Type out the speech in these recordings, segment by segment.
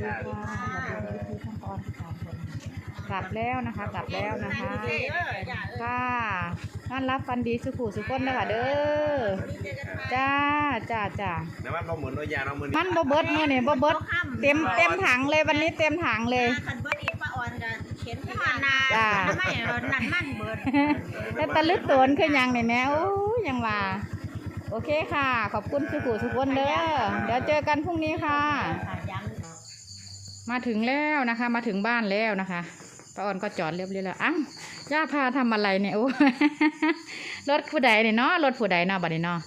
ดีค่ะสวัสดีพี่ขั้นตอนที่สามคนกลับแล้วนะคะกลับแล้วนะคะค่ะต้อนรับฟันดีสุขุสุขคนนะคะเด้อจ้าจ้าจ้าน้ำมันบ่เหมือนตัวยาน้องมือมันบ่เบิดมื้อนี่บ่เบิดเต็มเต็มถังเลยวันนี้เต็มถังเลยคันเบิดอีกป้าออนกันเข็นที่มานาจ้าทำไมเรานั่นมันเบิดแต่ตะลึกตนคือหยังนี่แม่โอ้ยยังว่าโอเคค่ะ ขอบคุณสุขุสุขคนเด้อเดี๋ยวเจอกันพรุ่งนี้ค่ะค่ะยัง มาถึงแล้วนะคะ มาถึงบ้านแล้วนะคะป้าออนก็จอดเรียบร้อยแล้วอ้าวย่าพาทำอะไรเนี่ยโอ้รถผู้ใดเนี่ยเนาะรถผู้ใดเนาะบัดนี้เนาะ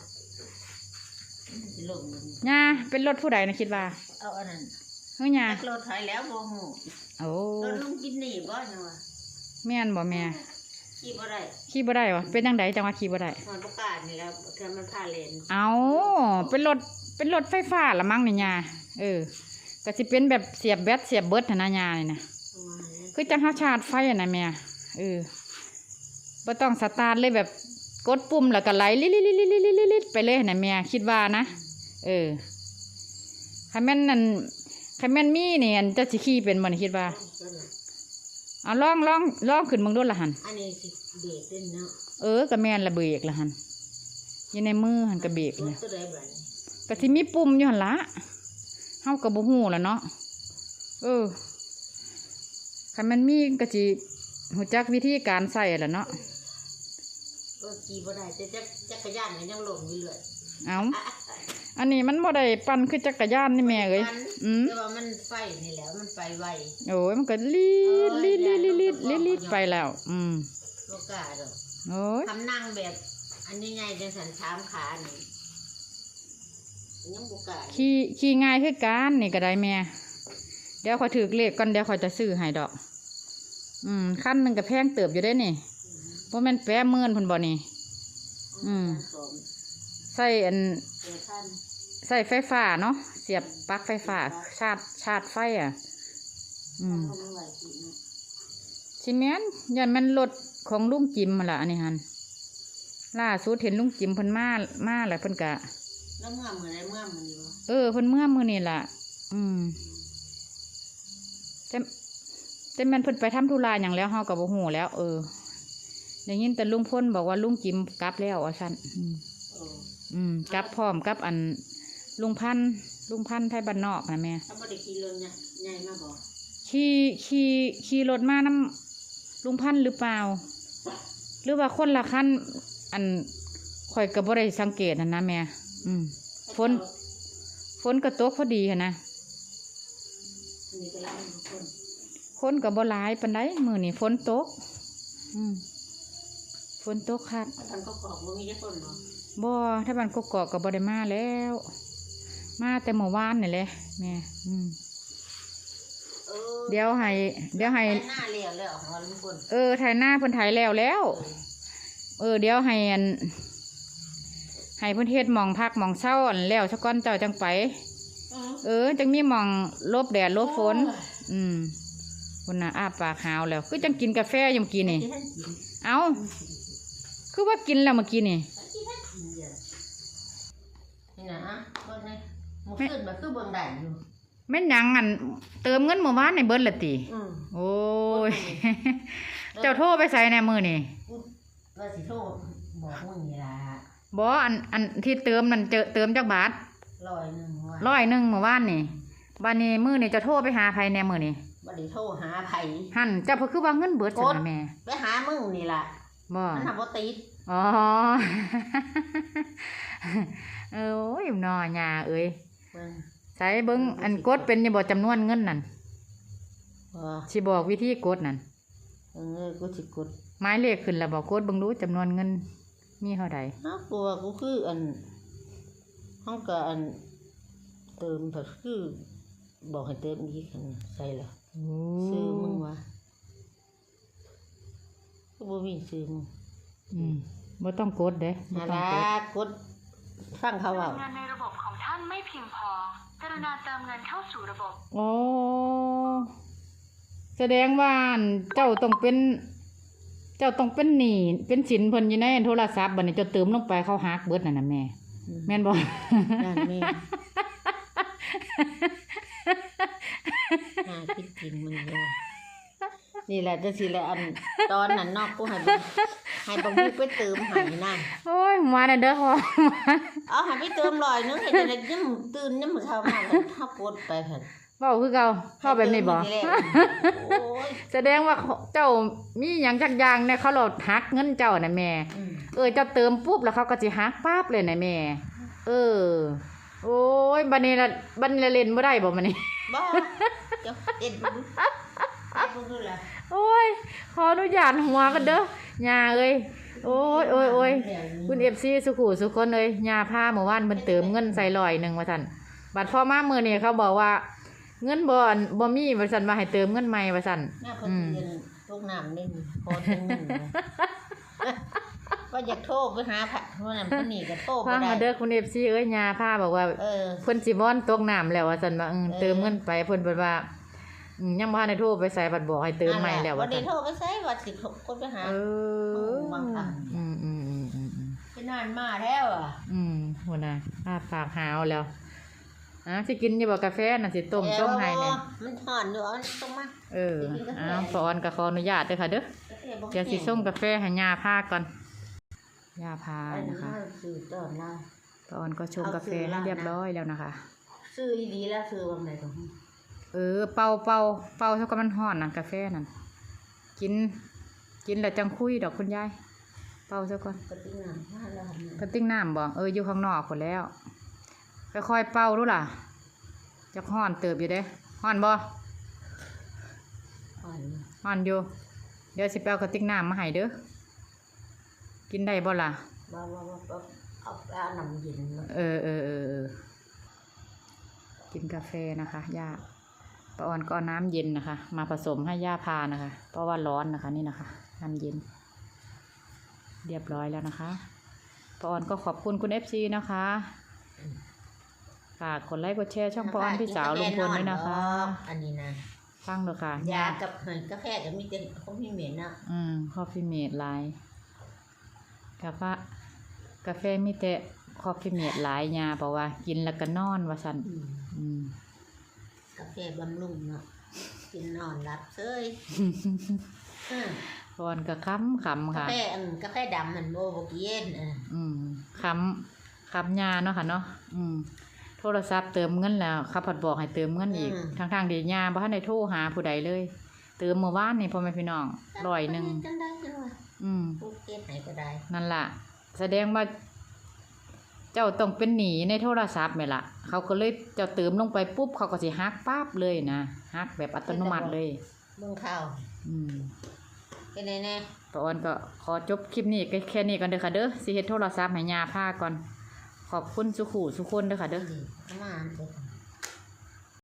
ลงย่าเป็นรถผู้ใดนะคิดว่าเอาอันนั้นเฮ้ยย่าจักรถถอยแล้วโมโหโอ้รถลุงกินหนีบ่เนาะแม่นบ่แม่ขี่บ่ได้ขี่บ่ได้วะเป็นจังไดจังว่าขี่บ่ได้มันประกาศนี่แล้วเธอมันพาเลนเอาเป็นรถเป็นรถไฟฟ้าละมั้งเนี่ยย่าเออ ก็สิเป็นแบบเสียบแบตเสียบเบิร์ดนะยาเลยนะคือจังห้าชาร์ไฟอะนะแม่เออบ่ต้องสตาร์ทเลยแบบกดปุ่มแล้วก็ไหลลิลิลิลิลิลิลิไปเลยนะแม่คิดว่านะเออคันแม่นนั่นคันแม่นมีเนี่ยจะสิขี่เป็นมันคิดว่าเอาล่องล่องล่องขึ้นมึงด้วยละหันอันนี้เบรกเล่นเนาะเออกระแมนระเบรกละหันอยู่ในมือหันกระเบรกเนี่ยก็ที่มีปุ่มอยู่หันละ เฮาก็บ่ฮู้ล่ะเนาะเออคันแม่นมีก็สิฮู้จักวิธีการใส่ล่ะเนาะรถขี่บ่ได้แต่จักจักรยานมันยังลงอยู่เลยเอาอันนี้มันบ่ได้ปั่นคือจักรยานนี่แม่เอ้ยอืมแต่ว่ามันไฟนี่แหล้วมันไปไวโอ้ยมันก็ลีดลีดลีดลีดลีดลีดลีดไปแล้ว อืมบ่กล้าดอกโอ้ยทำนั่งแบบ อันนี้ไงจังสันสามขานี่ ยังบ่กล้าขี่ขี่ง่ายคือการนี่ก็ได้แม่เดี๋ยวขอยถือเลขก่อนเดี๋ยวขอยจะซื้อให้ดอก อืมขั้นหนึ่งก็แพงเติบอยู่ได้นี่บ่แม่นแปะหมื่นพุ่นบ่นี่ อืมสมใส่อันเดี๋ยวท่านใส่ไฟฟ้าเนาะเสียบปลั๊กไฟฟ้า ชาร์จชาร์จไฟอะ อืมเขาไม่ไหวจริงนะชิแมนยันแมันรถของลุงจิมมาละอันนี้ฮันล่าสุดเห็นลุงจิมเพิ่นมามาแล้วเพิ่นกะ แล้วเมื่อมือไรเมื่อมือนี่บ่เออเพิ่นเมื่อมือนี่ล่ะ อืมแต่แต่แมันเพิ่นไปทำธุระอย่างแล้วเฮาก็บ่ฮู้แล้ว เออได้ยินแต่ลุงพ่นบอกว่าลุงจิมกลับแล้วว่าซั่นอืมโอ้อืมกลับพร้อมกับอัน ลุงพันธุ์ลุงพันธุ์ไทยบ้านนอกนะแม่ ถ้าบ่ได้ขี่รถเนี่ยใหญ่มาบ่ขี่ขี่ขี่รถมาน้ำลุงพันธุ์หรือเปล่า หรือว่าคนละคันอันข่อยก็บ่ได้สังเกตนะนะแม่ อืมฝนฝนก็ตกพอดีหั้นนะนี่ก็ยังคนคนก็บ่หลายปานใดมื้อนี้ฝนตก อืมฝนตกคักถ้าทางเขากอกบ่มีจักคนบ่บ่ถ้าบ้านกกอกก็บ่ได้มาแล้ว มาแต่เมื่อวานนี่แหละแม่อืมเออเดี๋ยวให้ เดี๋ยวให้ไปหน้าเลี้ยวแล้วของลุงพลเออถ่ายหน้าเพิ่นถ่ายแล้วแล้ว เออ เดี๋ยวให้อัน ให้เพิ่นเฮ็ดหมองพักหมองเช้าอันแล้วซะก่อนเจ้าจังไป เออเออจังมีหมองลบแดดลบฝน อืมคนน่ะอ้าปากหาวแล้ว คือจังกินกาแฟอยู่เมื่อกี้นี่ที่ท่านกินเอาคือว่ากินแล้วเมื่อกี้นี่ที่ท่านกินเดี๋ยวนี่นะเบิ่งนี่มันขึ้นมาคือเบิ่งได้อยู่แม่นหยังอันเติมเงินเมื่อวานในเบิดละติอืมโอ้ย เจ้าโทรไปใส่ในมือนี่ว่าสิโทรบอกมึงนี่ล่ะ บ่อันอันที่เติมนั่นเจอเติมจักบาทร้อยหนึงว่าร้อยหนึ่งเมื่อวานนี่บานนี้มือนี่จะโทรไปหาไผแหน่มือนี่บ่ได้โทรหาไผหั่นเจ้าเพิ่นคือว่าเงินเบิดจังกดนะแม่ไปหามึงนี่ล่ะบ่มันทำบ่ติดอ๋อเออโอ้ยน้อหญ้าเอ้ยเบิ่งใส่เบิ่งอันกดเป็นอยู่บ่จำนวนเงินนั่นว่าสิบอกวิธีกดนั่นเออกูสิกดหมายเลขขึ้นแล้วบอกกดเบิ่งดูจำนวนเงิน มีเท่าใดฮะกูว่ากูคืออันห้องก็อันเติมก็คือ บอกให้เติมอีกคันใส่ละโอ้ซื้อมึงวะก็บ่มีซื้อมึงอืมบ่ต้องกดเด้บ่ฮาต้องลากดกดฟังเขาเว้าเงินในระบบของท่านไม่เพียงพอกรุณาเติมเงินเข้าสู่ระบบโอ้แสดงว่าอันเจ้าต้องเป็นเจ้าต้องเป็นหนี้เป็นสินเพิ่นอยู่ในโทรศัพท์บันนี้จ้เติมลงไปเขาหักเบิดน่ะนะแม่ แม่นบอกนแม่หาคิดกินมึงเลยนี่แหละจะสิแหละอันตอนนั้นนอกกูให้ให้บังมีไปเติมให้นั่นโอ้ยมาน่ะเด้อพ่อเอาให้ไปเติมลอยนึงเห็นแต่ยิ้มตื่นยิ้มเช้ามาแล้วถ้ากดไปเพิ่น เว้าคือเก่าเข้าแบบนี้บ่ให้เติมทีแรกโอ้ยแสดงว่าเจ้ามีหยังจักอย่างเนี่ยเขาโหลดหักเงินเจ้าน่ะแม่อืมเออเจ้าเติมปุ๊บแล้วเขาก็สิหักปั๊บเลยนะแม่ เออ โอ้ยบัดนี้ละบัดนี้ละเล่นบ่ได้บ่มันนี่บ่เจ้าเอ็ดดูเอ็ดดูล่ะโอ้ยขออนุญาตหัวกันเด้อย่าเอ้ยโอ้ยโอ้ยโอ้ยคุณ FC สุขุสุคนเอ้ยย่าพาเมื่อวานเพิ่นเติมเงินใส่ร้อยหนึงว่าซั่นบัดพอมามื้อนี้เขาบอกว่า เงินบ่อนบ่มีว่าซั่นว่าให้เติมเงินใหม่ว่าซั่นหน้าเพิ่นเรียนตกน้ำเล่นพอถึงนึงนะก็อยากโทรไปหาพระเพราะนั้นเพิ่นนี่ก็โทรบ่ฟังได้มาเด้อคุณ FC เอ้ยย่าพาบอกว่าเออเพิ่นสิบ่อนตกน้ำแล้วว่าซั่นว่าอืมเออเติมเงินไปเพิ่นเพิ่นว่าอืมยังบ่ทันได้โทรไปใส่บัตรบอกให้เติมใหม่แล้วบ่ว่าได้ซั่นโทรไปใช้ว่าสิคนไปหาเออวางตังค์อืมอืมอืมอืมอืมไปนานมาแล้วอะอืมหัวหน้าอ้าปากหาวแล้ว อะสิกินอยู่บ่กาแฟน่ะสิต้มส่งให้เนี่ย มันห่อนอยู่เอาต้องมาเอออ้าวปอนก็ขออนุญาตเด้อค่ะเด้อ เดี๋ยวสิส่งกาแฟให้ย่าพาก่อนย่าพาอันนะนี้คะซื้อตอนเราปอนก็ชงกาแฟให้เรียบร้อยแล้วนะคะ ซื้ออีดีแล้วซื้อวันไหนตรงเออ เป่าเป่าเป่าเท่ากับมันฮ้อนน่ะกาแฟนั่น กิน กินแล้วจังคุยดอกคุณยาย เป่าซะก่อนกระติ้งน้ำมาแล้วกระติ้งน้ำบ่เอออยู่ข้างนอกคนแล้ว ค่อยๆเป่าดูล่ะจะฮ้อนเติบอยู่เด้ฮ้อนบ่ห่อนฮ้อนอยู่ เดี๋ยวสิไปเอากระติ้งน้ำมาให้เด้อกินได้บ่ล่ะบ้าบ้าบ้าเอาไปเอาน้ำเย็นมาเออเออเออเออกินกาแฟนะคะย่าป้าออนก็เอาน้ำเย็นนะคะ มาผสมให้ย่าพานะคะ เพราะว่าร้อนนะคะนี่นะคะน้ำเย็น เรียบร้อยแล้วนะคะป้าออนก็ขอบคุณคุณเอฟซีนะคะ ฝากกดไลค์กดแชร์ช่องป้าออนพี่สาวลุงพลด้วยนะคะ อันนี้นะฟังเด้อค่ะยากับเหมือนกาแฟก็มีแต่ของพี่เหม็นอะอืมคอฟฟี่เมดไลน์กาแฟกาแฟมีแต่คอฟฟี่เมดไลน์ยาเพราะว่า กินแล้วก็นอนว่าสันอืมอืมกาแฟบำรุงเนาะกินนอนรับเซ้ยอืมพอนก็ค้ำขำกาค่ะแฟอันกาแฟดำมันโบโบกิเย็นอะอืมค้ำค้ำยาเนาะค่ะเนาะอืม โทรศัพท์เติมเงินแล้วเขาผัดบอกให้เติมเงินอีกทางทางๆเดียาบ่ทันได้โทรหาผู้ใดเลย เติมเมื่อวานนี่พ่อแม่พี่น้องร้อยหนึ่งจังได้จังว่าอืมผู้เก็บไหนก็ได้นั่นล่ะ แสดงว่า เจ้าต้องเป็นหนีในโทรศัพท์ไหมล่ะ เขาก็เลยเจ้าเติมลงไปปุ๊บเขาก็สิฮักปั๊บเลยนะฮักแบบอัตโนมัติเลย เบิ่งข้าวอืมเป็นไงแน่ ปาออนก็ขอจบคลิปนี้แค่นี้ก่อนเด้อค่ะเด้อสิเฮ็ดโทรศัพท์ให้ยาพาก่อน ขอบคุณสุขูสุคนด้วยค่ะเด้อ ประมาณเด้อ